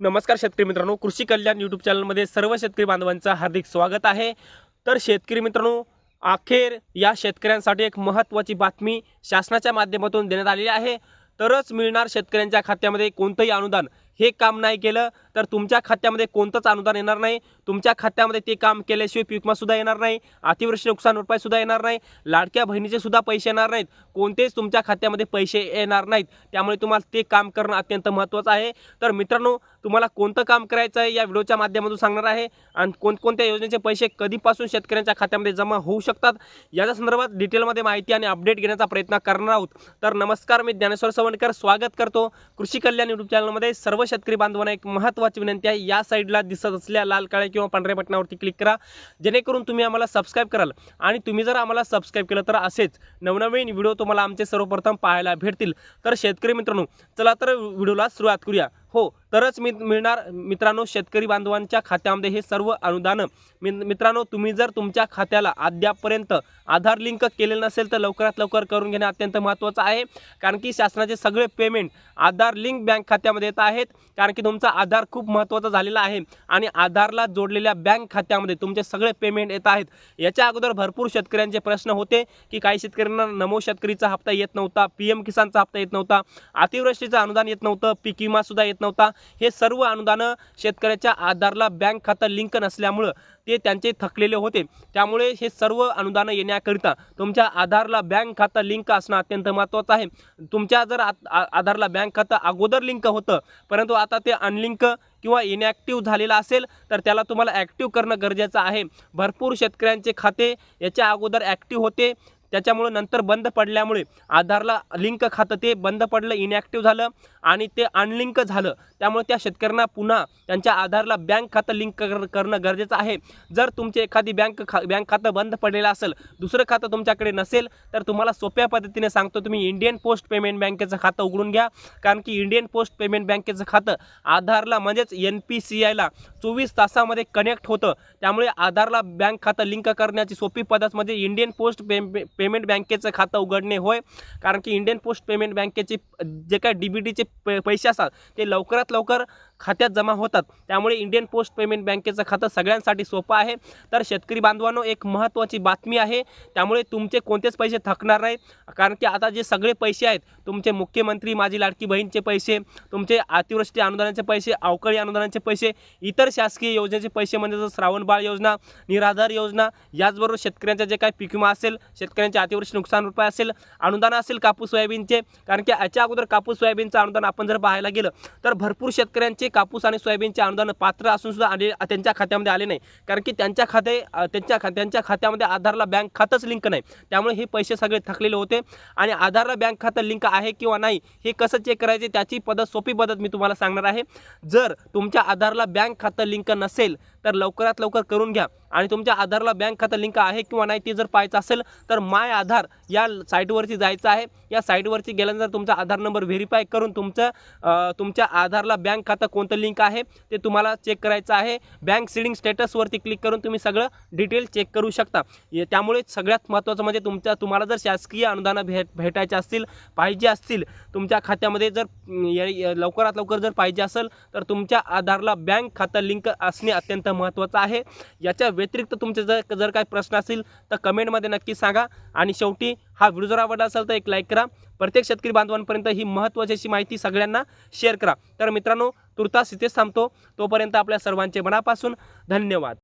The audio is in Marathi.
नमस्कार शेतकरी मित्रांनो कृषी कल्याण यूट्यूब चॅनलमध्ये सर्व शेतकरी बांधवांचं हार्दिक स्वागत आहे. तर शेतकरी मित्रांनो अखेर या शेतकऱ्यांसाठी एक महत्त्वाची बातमी शासनाच्या माध्यमातून देण्यात आलेली आहे. तरच मिळणार शेतकऱ्यांच्या खात्यामध्ये कोणतंही अनुदान. हे काम नाही केलं तर तुमच्या खात्यामध्ये कोणतंच अनुदान येणार नाही. तुमच्या खात्यामध्ये ते काम केल्याशिवाय पीकमासुद्धा येणार नाही अतिवृष्टी नुकसान सुद्धा येणार नाही लाडक्या बहिणीचे सुद्धा पैसे येणार नाहीत कोणतेच तुमच्या खात्यामध्ये पैसे येणार नाहीत. त्यामुळे तुम्हाला ते काम करणं अत्यंत महत्त्वाचं आहे. तर मित्रांनो तुम्हाला कोणतं काम करायचं आहे या व्हिडिओच्या माध्यमातून सांगणार आहे. आणि कोणकोणत्या योजनेचे पैसे कधीपासून शेतकऱ्यांच्या खात्यामध्ये जमा होऊ शकतात याच्या संदर्भात डिटेलमध्ये माहिती आणि अपडेट घेण्याचा प्रयत्न करणार आहोत. तर नमस्कार मी ज्ञानेश्वर सवणकर स्वागत करतो कृषी कल्याण यूट्यूब चॅनलमध्ये सर्व शेतकरी बांधवांना एक महत्त्वाची विनंती आहे या साईडला दिसत असल्या लाल काळ्या किंवा पांढऱ्या बटनावरती क्लिक करा. जेणेकरून तुम्ही आम्हाला सबस्क्राईब कराल. आणि तुम्ही जर आम्हाला सबस्क्राईब केलं तर असेच नवनवीन व्हिडिओ तुम्हाला आमचे सर्वप्रथम पाहायला भेटतील. तर शेतकरी मित्रांनो चला तर व्हिडिओला सुरुवात करूया. हो तरच मी मिळणार मित्रांनो शेतकरी बांधवांच्या खात्यामध्ये हे सर्व अनुदानं. मि मित्रांनो तुम्ही जर तुमच्या खात्याला अद्यापपर्यंत आधार लिंक केलेलं नसेल तर लवकरात लवकर करून घेणे अत्यंत महत्त्वाचं आहे. कारण की शासनाचे सगळे पेमेंट आधार लिंक बँक खात्यामध्ये येत आहेत. कारण की तुमचा आधार खूप महत्त्वाचा झालेला आहे. आणि आधारला जोडलेल्या बँक खात्यामध्ये तुमचे सगळे पेमेंट येत आहेत. याच्या अगोदर भरपूर शेतकऱ्यांचे प्रश्न होते की काही शेतकऱ्यांना नमो शेतकरीचा हप्ता येत नव्हता पी एम किसानचा हप्ता येत नव्हता अतिवृष्टीचं अनुदान येत नव्हतं पीक विमासुद्धा येत नव्हता. हे सर्व अनुदानं शेतकऱ्याच्या आधारला बँक खातं लिंक नसल्यामुळं ते त्यांचे थकलेले होते. त्यामुळे हे सर्व अनुदानं येण्याकरिता तुमच्या आधारला बँक खातं लिंक असणं अत्यंत महत्त्वाचं आहे. तुमच्या जर आ- आधारला बँक खातं अगोदर लिंक होतं परंतु आता ते अनलिंक किंवा इनॅक्टिव्ह झालेलं असेल तर त्याला तुम्हाला ॲक्टिव्ह करणं गरजेचं आहे. भरपूर शेतकऱ्यांचे खाते याच्या अगोदर ॲक्टिव्ह होते. त्याच्यामुळे नंतर बंद पडल्यामुळे आधारला लिंक खातं ते बंद पडलं इनॅक्टिव्ह झालं आणि ते अनलिंक झालं. त्यामुळे त्या शेतकऱ्यांना पुन्हा त्यांच्या आधारला बँक खातं लिंक कर करणं गरजेचं आहे. जर तुमचे एखादी बँक खा बँक खातं बंद पडलेलं असेल दुसरं खातं तुमच्याकडे नसेल तर तुम्हाला सोप्या पद्धतीने सांगतो तुम्ही इंडियन पोस्ट पेमेंट बँकेचं खातं उघडून घ्या. कारण की इंडियन पोस्ट पेमेंट बँकेचं खातं आधारला म्हणजेच एन पी सी आयला चोवीस तासामध्ये कनेक्ट होतं. त्यामुळे आधारला बँक खातं लिंक करण्याची सोपी पद्धत म्हणजे इंडियन पोस्ट पे पेमेंट बँकेचं खातं उघडणे होय. कारण की इंडियन पोस्ट पेमेंट बँकेचे जे काय डी बी टीचे प पैसे असतात ते लवकरात लवकर खात्यात जमा होतात. त्यामुळे इंडियन पोस्ट पेमेंट बँकेचं खातं सगळ्यांसाठी सोपं आहे. तर शेतकरी बांधवांनो एक महत्त्वाची बातमी आहे. त्यामुळे तुमचे कोणतेच पैसे थकणार नाही. कारण की आता जे सगळे पैसे आहेत तुमचे मुख्यमंत्री माझी लाडकी बहीणचे पैसे तुमचे अतिवृष्टी अनुदानाचे पैसे अवकाळी अनुदानाचे पैसे इतर शासकीय योजनेचे पैसे म्हणजे जसं श्रावणबाळ योजना निराधार योजना याचबरोबर शेतकऱ्यांच्या जे काही पीक विमा असेल शेतकऱ्यांचे अतिवृष्टी नुकसान रुपये असेल अनुदान असेल कापूस सोयाबीनचे. कारण की याच्या अगोदर कापूस सोयाबीनचं अनुदान आपण जर पाहायला गेलं तर भरपूर शेतकऱ्यांचे कापूस आणि सोयाबीनचे अनुदान पात्र असून सुद्धा आले त्यांच्या खात्यामध्ये आले नाही. कारण की त्यांच्या खाते त्यांच्या खा त्यांच्या खात्यामध्ये आधारला बँक खातंच लिंक नाही. त्यामुळे हे पैसे सगळे थकलेले होते. आणि आधारला बँक खातं लिंक आहे किंवा नाही हे कसं चेक करायचे त्याची पद्धत सोपी पद्धत मी तुम्हाला सांगणार आहे. जर तुमच्या आधारला बँक खातं लिंक नसेल तर लवकरात लवकर करून घ्या. आणि तुमच्या आधारला बँक खातं लिंक आहे किंवा नाही ते जर पाहायचं असेल तर माय आधार या साईटवरती जायचं आहे. या साईटवरती गेल्यानंतर तुमचा आधार नंबर व्हेरीफाय करून तुमचं तुमच्या आधारला बँक खातं कोणतं लिंक आहे ते तुम्हाला चेक करायचं आहे. बँक सिडिंग स्टेटसवरती क्लिक करून तुम्ही सगळं डिटेल चेक करू शकता. त्यामुळे सगळ्यात महत्त्वाचं म्हणजे तुमच्या तुम्हाला जर शासकीय अनुदानं भेट भेटायचे असतील पाहिजे असतील तुमच्या खात्यामध्ये जर लवकरात लवकर जर पाहिजे असेल तर तुमच्या आधारला बँक खातं लिंक असणे अत्यंत महत्त्वाचं आहे. याच्या व्यतिरिक्त तुमचे जर जर काही प्रश्न असतील तर कमेंटमध्ये नक्की सांगा. आणि शेवटी हा व्हिडिओ जर आवडला असेल तर एक लाईक करा. प्रत्येक शेतकरी बांधवांपर्यंत ही महत्त्वाची अशी माहिती सगळ्यांना शेअर करा. तर मित्रांनो तुर्तास इथेच थांबतो. तोपर्यंत आपल्या सर्वांचे मनापासून धन्यवाद.